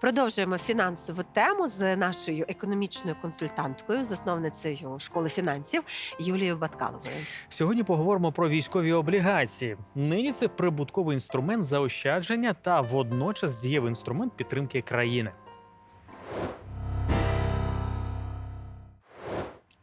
Продовжуємо фінансову тему з нашою економічною консультанткою, засновницею школи фінансів Юлією Баткаловою. Сьогодні поговоримо про військові облігації. Нині це прибутковий інструмент заощадження та водночас дієвий інструмент підтримки країни.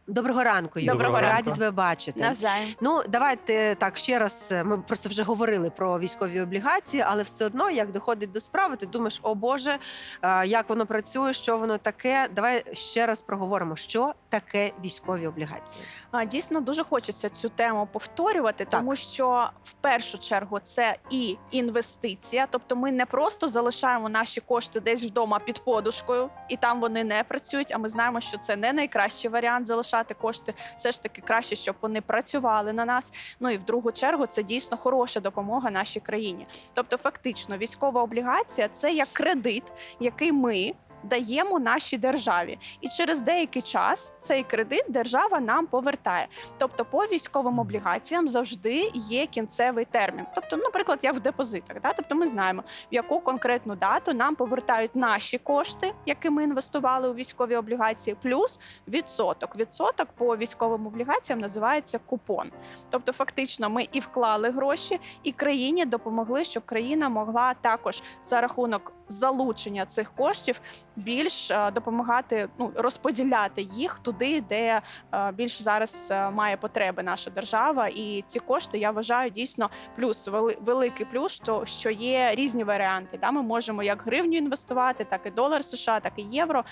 Доброго ранку, Юлія. Доброго Раді ранку. тебе бачити. Навзаєм. Ну, давайте так ще раз. е, Ми просто вже говорили про військові облігації, але все одно, як доходить до справи, ти думаєш, о Боже, е, як воно працює, що воно таке. Давай ще раз проговоримо, що таке військові облігації. А, Дійсно дуже хочеться цю тему повторювати, Так. тому що в першу чергу це і інвестиція, тобто ми не просто залишаємо наші кошти десь вдома під подушкою, і там вони не працюють. А ми знаємо, що це не найкращий варіант залишати кошти. Все ж таки краще, щоб вони працювали на нас. Ну і в другу чергу це дійсно хороша допомога нашій країні. Тобто, фактично, військова облігація це як кредит, який ми. Даємо нашій державі, і через деякий час цей кредит держава нам повертає. Тобто, по військовим облігаціям завжди є кінцевий термін. Тобто, наприклад, як в депозитах, да? тобто ми знаємо, в яку конкретну дату нам повертають наші кошти, які ми інвестували у військові облігації, плюс відсоток. Відсоток по військовим облігаціям називається купон. Тобто, фактично, ми і вклали гроші, і країні допомогли, щоб країна могла також за рахунок залучення цих коштів більш е, допомагати ну розподіляти їх туди, де е, більш зараз е, має потреби наша держава. І ці кошти я вважаю дійсно плюс великий плюс, що, що є різні варіанти. Да? Ми можемо як гривню інвестувати, так і долар США, так і євро.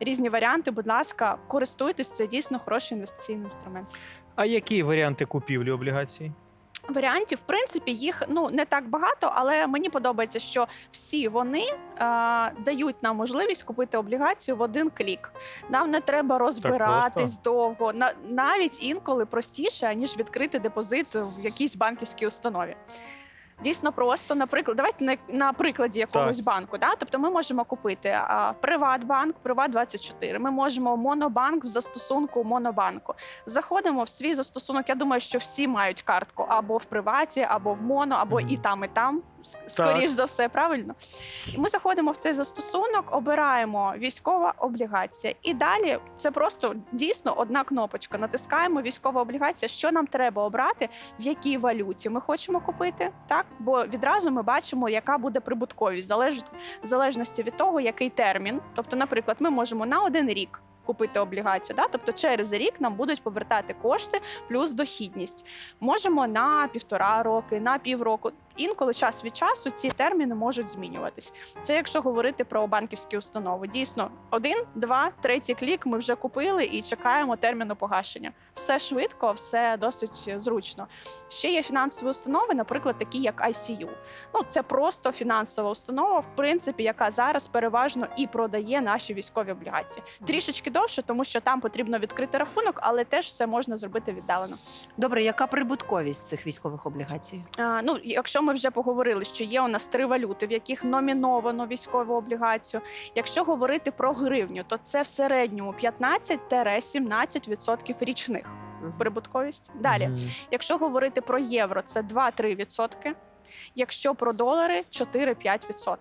Різні варіанти, будь ласка, користуйтесь, це дійсно хороший інвестиційний інструмент. А які варіанти купівлі облігацій? Варіантів, в принципі, їх ну не так багато, але мені подобається, що всі вони е, дають нам можливість купити облігацію в один клік. Нам не треба розбиратись довго, на навіть інколи простіше ніж відкрити депозит в якійсь банківській установі. Дійсно просто, наприклад, давайте на, на прикладі якогось банку. Да? Тобто ми можемо купити а, Приватбанк, Приват24, Ми можемо Монобанк в застосунку Монобанку. Заходимо в свій застосунок. Я думаю, що всі мають картку або в приваті, або в моно, або Мгм. і там, і там. С- Скоріш за все, правильно. І ми заходимо в цей застосунок, обираємо військова облігація. І далі це просто дійсно одна кнопочка. Натискаємо військова облігація. Що нам треба обрати, в якій валюті ми хочемо купити, так бо відразу ми бачимо, яка буде прибутковість, залеж... в залежності від того, який термін. Тобто, наприклад, ми можемо на один рік. Купити облігацію, да? тобто через рік нам будуть повертати кошти плюс дохідність. Можемо на півтора роки, на півроку. Інколи час від часу ці терміни можуть змінюватись. Це якщо говорити про банківські установи. Дійсно, один, два, третій клік ми вже купили і чекаємо терміну погашення. Все швидко, все досить зручно. Ще є фінансові установи, наприклад, такі як ICU. Ну це просто фінансова установа, в принципі, яка зараз переважно і продає наші військові облігації. Трішечки довше, тому що там потрібно відкрити рахунок, але теж це можна зробити віддалено. Добре, яка прибутковість цих військових облігацій? А, ну, якщо ми вже поговорили, що є у нас три валюти, в яких номіновано військову облігацію. Якщо говорити про гривню, то це в середньому 15-17% річних прибутковість. Далі, якщо говорити про євро, це 2-3%. Якщо про долари 4-5%.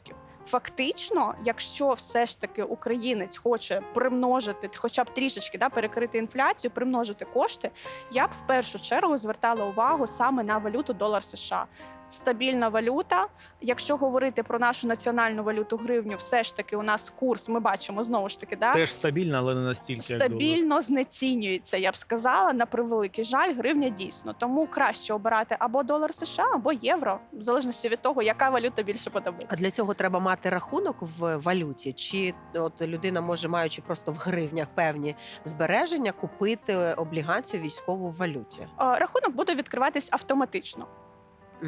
Фактично, якщо все ж таки українець хоче примножити, хоча б трішечки да, перекрити інфляцію, примножити кошти, я б в першу чергу звертала увагу саме на валюту долар США. Стабільна валюта. Якщо говорити про нашу національну валюту гривню, все ж таки у нас курс, ми бачимо знову ж таки, да, Теж стабільна, але не настільки. як стабільно знецінюється, я б сказала, на превеликий жаль, гривня дійсно. Тому краще обирати або долар США, або євро, в залежності від того, яка валюта більше А для цього треба мати рахунок в валюті, чи от людина може, маючи просто в гривнях певні збереження, купити облігацію військову в валюті. Е, Рахунок буде відкриватись автоматично.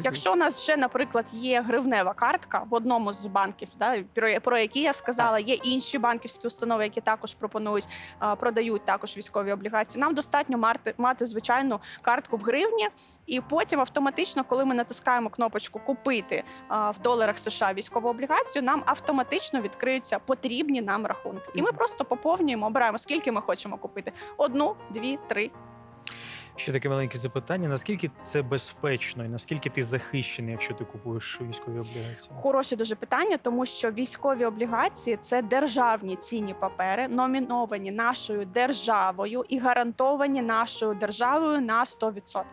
Якщо у нас вже, наприклад, є гривнева картка в одному з банків, да, про, про які я сказала, є інші банківські установи, які також пропонують, а, продають також військові облігації. Нам достатньо мати, мати звичайну картку в гривні, і потім автоматично, коли ми натискаємо кнопочку Купити а, в доларах США військову облігацію, нам автоматично відкриються потрібні нам рахунки. І ми просто поповнюємо, обираємо, скільки ми хочемо купити: одну, дві, три. Ще таке маленьке запитання: наскільки це безпечно і наскільки ти захищений, якщо ти купуєш військові облігації? Хороше дуже питання, тому що військові облігації це державні цінні папери, номіновані нашою державою і гарантовані нашою державою на 100%.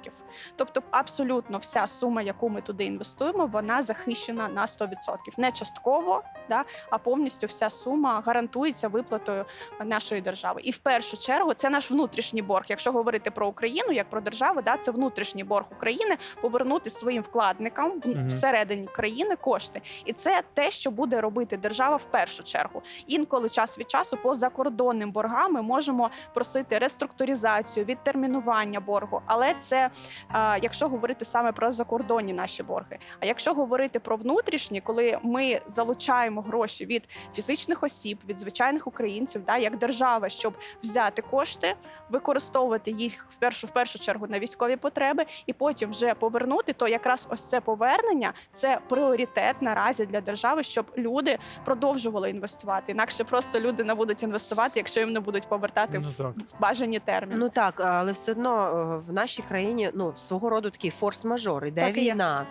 Тобто, абсолютно вся сума, яку ми туди інвестуємо, вона захищена на 100%. Не частково, да, а повністю вся сума гарантується виплатою нашої держави. І в першу чергу це наш внутрішній борг. Якщо говорити про Україну як про державу, да, це внутрішній борг України повернути своїм вкладникам в- всередині країни кошти. І це те, що буде робити держава в першу чергу. Інколи час від часу по закордонним боргам ми можемо просити реструктуризацію, відтермінування боргу. Але це а, якщо говорити саме про закордонні наші борги. А якщо говорити про внутрішні, коли ми залучаємо гроші від фізичних осіб, від звичайних українців, да, як держава, щоб взяти кошти, використовувати їх в першу в першу чергу на військові потреби, і потім вже повернути, то якраз ось це повернення це пріоритет наразі для держави, щоб люди продовжували інвестувати. Інакше просто люди не будуть інвестувати, якщо їм не будуть повертати Ну, в бажані терміни. Ну так, але все одно е, в нашій країні ну свого роду такий форс-мажор, іде Так і є. війна.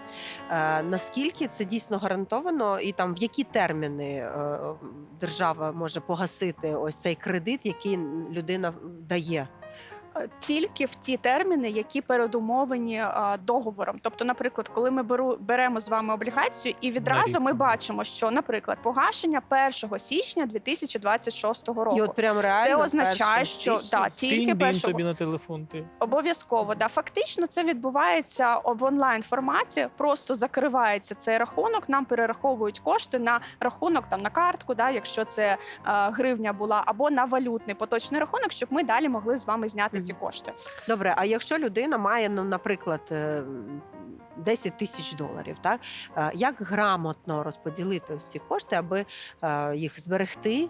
Е, наскільки це дійсно гарантовано, і там в які терміни е, держава може погасити ось цей кредит, який людина дає? Тільки в ті терміни, які передумовлені а, договором. Тобто, наприклад, коли ми беру беремо з вами облігацію, і відразу ми бачимо, що, наприклад, погашення 1 січня 2026 року. І от прям реально Це означає, що да, тільки першого тобі на телефон. Ти. Обов'язково, да. Фактично це відбувається в онлайн форматі. Просто закривається цей рахунок. Нам перераховують кошти на рахунок там на картку, да, якщо це е, гривня була, або на валютний поточний рахунок, щоб ми далі могли з вами зняти ці кошти. Добре, а якщо людина має, ну, наприклад, е, 10 тисяч доларів, так е, як грамотно розподілити ось ці кошти, аби е, їх зберегти?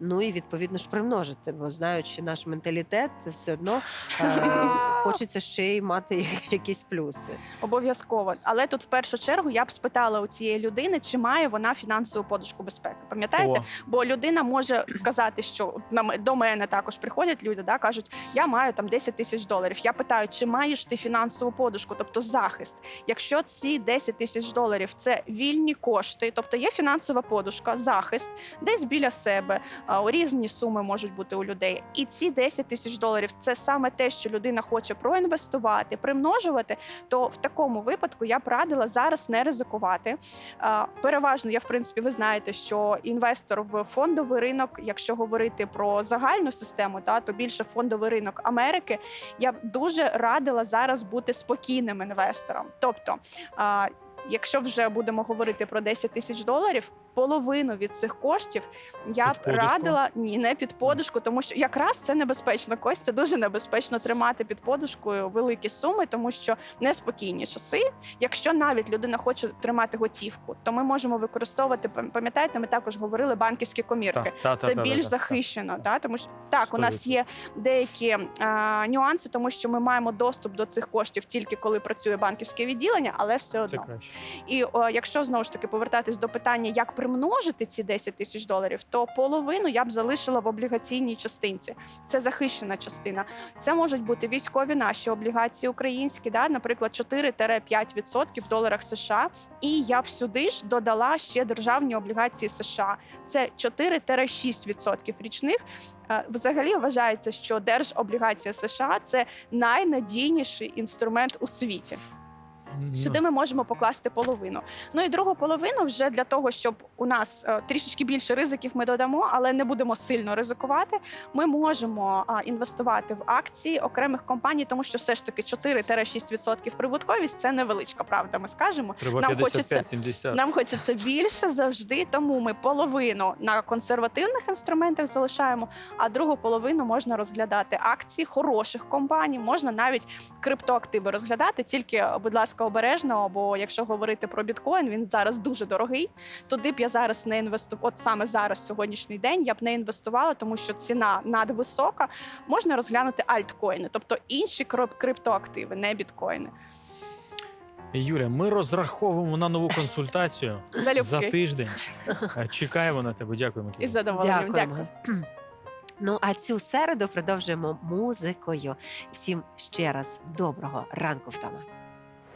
Ну і відповідно ж примножити, бо знаючи наш менталітет, це все одно е, хочеться ще й мати якісь плюси. Обов'язково, але тут в першу чергу я б спитала у цієї людини, чи має вона фінансову подушку безпеки. Пам'ятаєте? О, Бо людина може казати, що на до мене також приходять люди, да кажуть, я маю там 10 тисяч доларів. Я питаю, чи маєш ти фінансову подушку, тобто захист. Якщо ці 10 тисяч доларів це вільні кошти, тобто є фінансова подушка, захист, десь біля себе, різні суми можуть бути у людей. І ці 10 тисяч доларів це саме те, що людина хоче проінвестувати, примножувати. То в такому випадку я б радила зараз не ризикувати. Переважно, я в принципі, ви знаєте, що інвестор в фондовий ринок, якщо говорити про загальну систему, та то більше фондовий ринок Америки. Я б дуже радила зараз бути спокійним інвестором. Тобто, якщо вже будемо говорити про 10 тисяч доларів, половину від цих коштів я б подушку? радила ні, не під подушку, тому що якраз це небезпечно. Кость це дуже небезпечно тримати під подушкою великі суми, тому що неспокійні часи. Якщо навіть людина хоче тримати готівку, то ми можемо використовувати. Пам'ятаєте, ми також говорили банківські комірки. та, та, та, Це та, більш та, та. захищено, да? тому що так, у нас є деякі а, нюанси, тому що ми маємо доступ до цих коштів тільки коли працює банківське відділення, але все Це одно. краще. І о, якщо знову ж таки повертатись до питання, як примножити ці 10 тисяч доларів, то половину я б залишила в облігаційній частинці. Це захищена частина. Це можуть бути військові наші облігації українські, да, наприклад, 4-5% в доларах США. І я б сюди ж додала ще державні облігації США. Це 4-6% річних. Е, Взагалі вважається, що держоблігація США це найнадійніший інструмент у світі. Сюди ми можемо покласти половину. Ну і другу половину вже для того, щоб у нас е, трішечки більше ризиків ми додамо, але не будемо сильно ризикувати. Ми можемо інвестувати в акції окремих компаній, тому що все ж таки 4-6% прибутковість це невеличка, правда. Ми скажемо. Треба нам хочеться- 55-70. Нам хочеться більше завжди, тому ми половину на консервативних інструментах залишаємо, а другу половину можна розглядати акції хороших компаній, можна навіть криптоактиви розглядати. Тільки, будь ласка, обережно, бо якщо говорити про біткоін, він зараз дуже дорогий. Туди б я зараз не інвестувала. От саме зараз, сьогоднішній день, я б не інвестувала, тому що ціна надвисока. Можна розглянути альткоїни, тобто інші криптоактиви, не біткоїни. Юля, ми розраховуємо на нову консультацію Залюбки. за тиждень. Е, Чекаємо на тебе. Дякуємо тобі. Із задоволенням. Дякую. Ну а цю середу продовжуємо музикою. Всім ще раз доброго ранку вдома.